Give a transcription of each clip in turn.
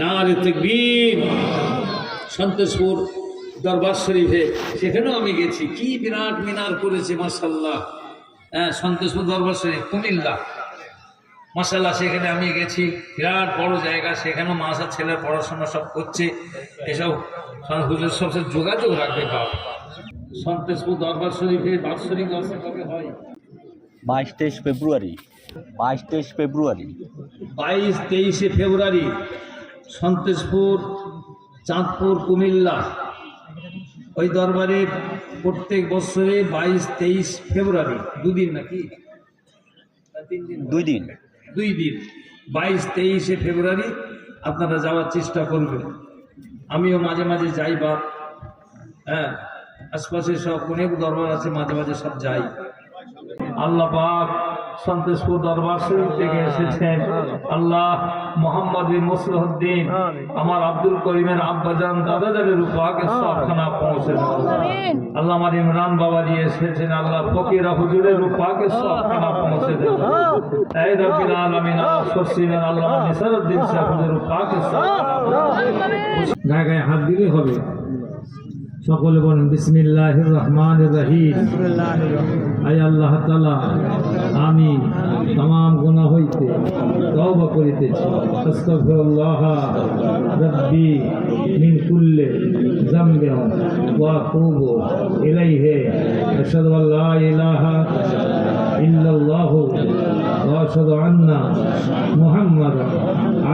নারে তকবীর। সন্তোষপুর দরবার শরীফে সেখানেও আমি গেছি। কি বিরাট মিনার করেছে মাসাল্লাহ হ্যাঁ সন্তোষপুর দরবার শরীফ কুমিল্লা। মাসাল্লাহ সেখানে আমি গেছি। বিরাট বড় জায়গা সেখানেও মাসার ছেলের পড়াশোনা সব করছে। এসব হুজুর সব যোগাযোগ রাখবে বাপ। সন্তোষপুর দরবার শরীফে বাৎসরিক দর্শন কবে হয়? বাইশ তেইশ ফেব্রুয়ারি। বাইশ তেইশ ফেব্রুয়ারি। বাইশ তেইশে ফেব্রুয়ারি। সন্তোষপুর চাঁদপুর কুমিল্লা। ওই দরবারে প্রত্যেক বছরে বাইশ তেইশ ফেব্রুয়ারি দুদিন নাকি? দুই দিন। দুই দিন। বাইশ তেইশে ফেব্রুয়ারি আপনারা যাওয়ার চেষ্টা করবেন। আমিও মাঝে মাঝে যাই বা হ্যাঁ আশপাশে সব অনেক দরবার আছে মাঝে মাঝে সব যাই। আল্লাহ পাক সন্তোষপুর দরবার শরীফ থেকে এসেছেন। আল্লাহ মোহাম্মদ মুসলিহদ্দিন আমার আব্দুল করিমের আব্বাজান দাদাজানের উপাকে সবখানা পৌঁছে আল্লাহ আমার ইমরান বাবাজি এসেছেন। আল্লাহ ফকিরা হুজুরের উপাকে সবখানা পৌঁছে দেন। এই রব্বিল আলামিন আল্লাহ সসিমের আল্লাহ নিসারউদ্দিন সাহেব হুজুর উপাকে গায়ে গায়ে হাত দিলে হবে। সকলে বলেন বিসমিল্লাহ রহমান রহিম। আয় আল্লাহ তালা আমি তাম গুণা হইতে তওবা করিতেছি। আস্তাগফিরুল্লাহ রব্বি মিন কুল্লি যামবিন ওয়া আতুবু ইলাইহি। আশহাদু আল লা ইলাহা ইল্লাল্লাহ ওয়া আশহাদু আন্না মুহাম্মাদান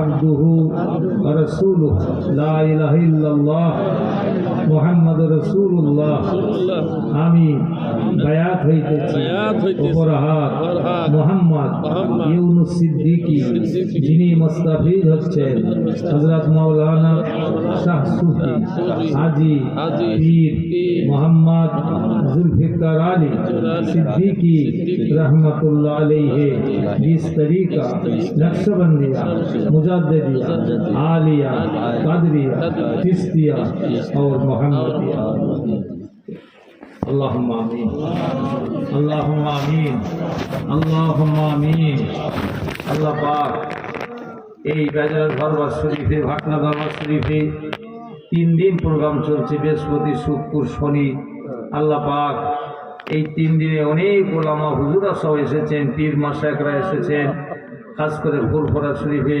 আবদুহু ওয়া রাসূলুহু। লা ইলাহা ইল্লাল্লাহ মুহাম্মদ রাসূলুল্লাহ আমি বায়াত হইতেছি অপরাহাত মোহাম্মদ ইউনুস সিদ্দিকী যিনি মুস্তাফিজ হচ্ছেন হযরত মাওলানা শাহ সুফি হাজি পীর মোহাম্মদ जुल्फिकार আলী सिद्दीकी रहमतुल्लाह अलैहि जिस तरीका नक्शबंदिया मुजाद्दिदिया आलिया कादरिया चिश्तिया और এই বেজার দরবার শরীফে, ভাটনা দরবার শরীফে তিন দিন প্রোগ্রাম চলছে, বৃহস্পতি, শুক্র, শনি। আল্লাহ পাক এই তিন দিনে অনেক ওলামা হুজুরা সব এসেছেন, পীর মাসায়করা এসেছেন, খাস করে ফুলফরা শরীফে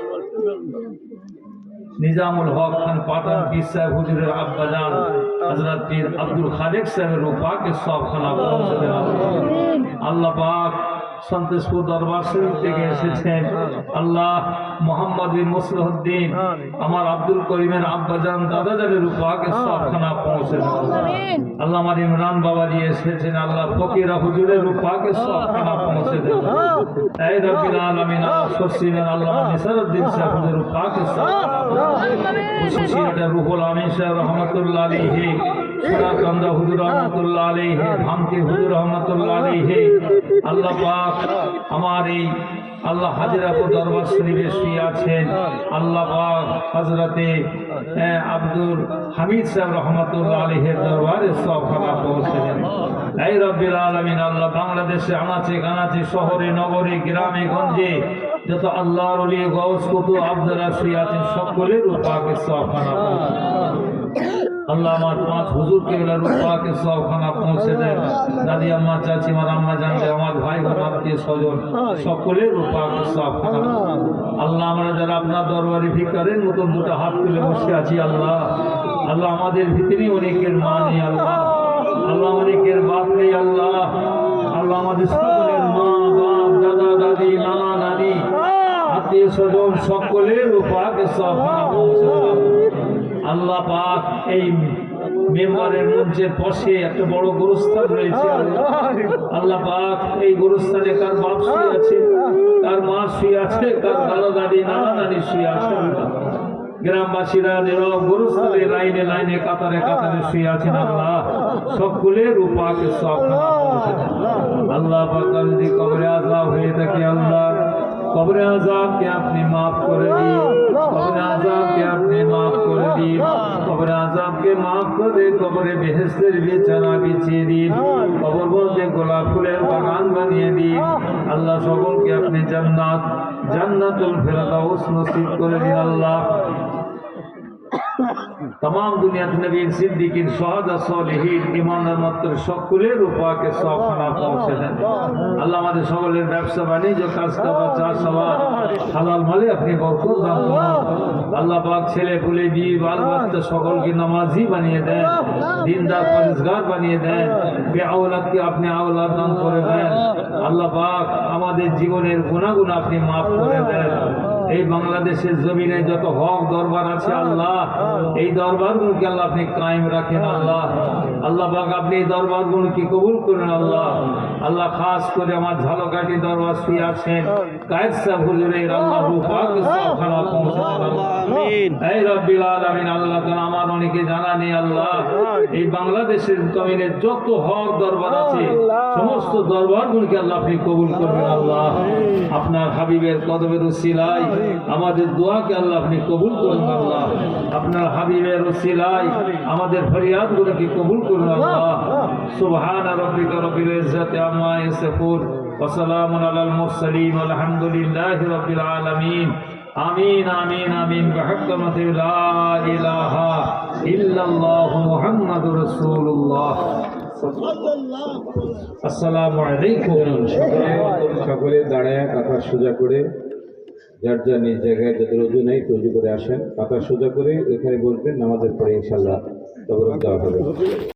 নিজামুল হক খান পাঠান পীর সাহেব হুজুরের আব্বাজান হজরত পীর আব্দুল খালেক সাহেবের রূপাকে সবখানা পৌঁছে দেন আল্লাহ পাক সন্তোষপুর দরবার শরীফ থেকে এসেছেন আল্লাহ মোহাম্মদ বিন মুসলিহদ্দিন আমার আব্দুল করিমের আব্বাজান দাদাজানের রূপাকে সবখানা পৌঁছে দেন। আল্লাহ আমার ইমরান বাবাজি এসেছেন আল্লাহ ফকিরা হুজুরের রূপাকে সবখানা পৌঁছে দেন। এই আলামিন আল্লাহ। সসিমের আল্লাহ নিসারউদ্দিন সাহেব হুজুর রূপাকে সবখানা রুহুল আমিন সাহেব রহমতুল্লাহ আলাইহি। সুরাকান্দা হুজুর রহমতুল্লাহ আলাইহি ভামতি হুজুর রহমতুল্লাহ আলাইহি। আল্লাহ পাক আমার এই আল্লাহ হাজিরাপুর দরবার শরীফে শুয়ে আছেন। আল্লাহ পাক হজরতে আব্দুল হামিদ সাহেব রহমতুল্লাহ আলহের দরবারে সব খানা পৌঁছে দেন। এই রব্বিল আলমিন আল্লাহ বাংলাদেশে আনাচে কানাচে শহরে নগরে গ্রামে গঞ্জে যত আল্লাহর গৌস কুতু আব্দুল্লাহ শুয়ে আছেন সকলের উপাকে সব দেন। আল্লাহ আমার পাঁচ হুজুর কেবলা রূপাকে সবখানা পৌঁছে দেন দাদি, আম্মা চাচি আমার আম্মা, জানলে, আমার ভাই বোন আত্মীয় স্বজন সকলের রূপাকে সবখানা আল্লাহ আমরা যারা আপনার দরবারে ভিকারের মতন দুটো হাত তুলে বসে আছি, আল্লাহ আল্লাহ আমাদের ভিতরে অনেকের মা নেই, আল্লাহ। আল্লাহ অনেকের বাপ নেই, আল্লাহ। আল্লাহ আমাদের সকলের মা, বাপ, দাদা, দাদি, নানা, নানি, আত্মীয় স্বজন সকলের উপাকে সবখানা পৌঁছে আল্লাহ পাক এই মেম্বারের মধ্যে বসে একটা বড় গোরস্থান রয়েছে। আল্লাহ পাক এই গোরস্থানে কার বাপ শুয়ে আছে কার মা শুয়ে আছে কার দাদা দাদি, নানা দাদি শুয়ে আছে। গ্রামবাসীরা নীরব গরুস্থলে লাইনে লাইনে কাতারে কাতারে শুয়ে আছেন আল্লাহ। সকলের উপাকে সব আল্লাহ পাক যদি কবরে আজাব হয়ে থাকে আল্লাহ কবরে আজাবকে আপনি মাফ করে দিন। কবরে আজাবকে আপনি মাফ করে দিন। কবরে আজাবকে মাফ করে কবরে বেহেস্তের বিছানা বিছিয়ে দিন। কবর বলতে গোলাপ ফুলের বাগান বানিয়ে দিন। আল্লাহ সকলকে আপনি জান্নাত, জান্নাতুল ফেরদাউস নসিব করে দিন আল্লাহ। তমাম দুনিয়াতে নবীর সিদ্দিকির সহজা সলিহীন ইমানের মাত্র সকলের উপাকে সবখানা পৌঁছে দেন। আল্লাহ আমাদের সকলের ব্যবসা, বাণিজ্য কাজ কাবা চাষ আবাদ হালাল মালে আপনি বরকত দান আল্লাহ পাক ছেলে, পুলে দিয়ে বাল, বাচ্চা সকলকে নামাজি বানিয়ে দেন, দিনদার, পরিষ্কার বানিয়ে দেন বে আওলাদকে আপনি আওলাদ দান করে দেন। আল্লাহ পাক আমাদের জীবনের গুণাগুণ আপনি মাফ করে দেন। এই বাংলাদেশের জমিনে যত হক দরবার আছে আল্লাহ এই দরবারগুলোকে আল্লাহ আপনি কায়েম রাখেন আল্লাহ। আল্লাহ পাক আপনি এই দরবারগুলোকে কবুল করেন আল্লাহ। আল্লাহ খাস করে আমার ঝালকাঠি দরবার শুয়ে আছেন কায়েদ সাহেব হুজুরের আল্লাহ। এই রব্বিল আলামিন আল্লাহ আমার অনেকে জানা নেই আল্লাহ। এই বাংলাদেশের জমিনে যত হক দরবার আছে সমস্ত দরবারগুলোকে আল্লাহ আপনি কবুল করবেন আল্লাহ। আপনার হাবিবের কদমের সিলাই আমাদের দোয়াকে আল্লাহ আপনি কবুল করুন, আল্লাহ। আপনার হাবিবের সিলাই আমাদের ফরিয়াদগুলোকে কবুল করুন, আল্লাহ। সুবহান রব্বিকা রব্বিল ইজ্জাতি আম্মা ইয়াসিফুন, ওয়া সালামুন আলাল মুরসালিন আলহামদুলিল্লাহি রব্বিল আলামিন। আমিন আমিন আমিন, বিহাক্কামাতি লা ইলাহা ইল্লাল্লাহু মুহাম্মাদুর রাসূলুল্লাহ। সকলে দাঁড়ায় কাঁথা সোজা করে, যার যার নিজ জায়গায় রজু নেই করে আসেন। কাঁথা সোজা করে, এখানে বলবেন নামাজের পরে ইনশাল্লাহ দেওয়া হবে।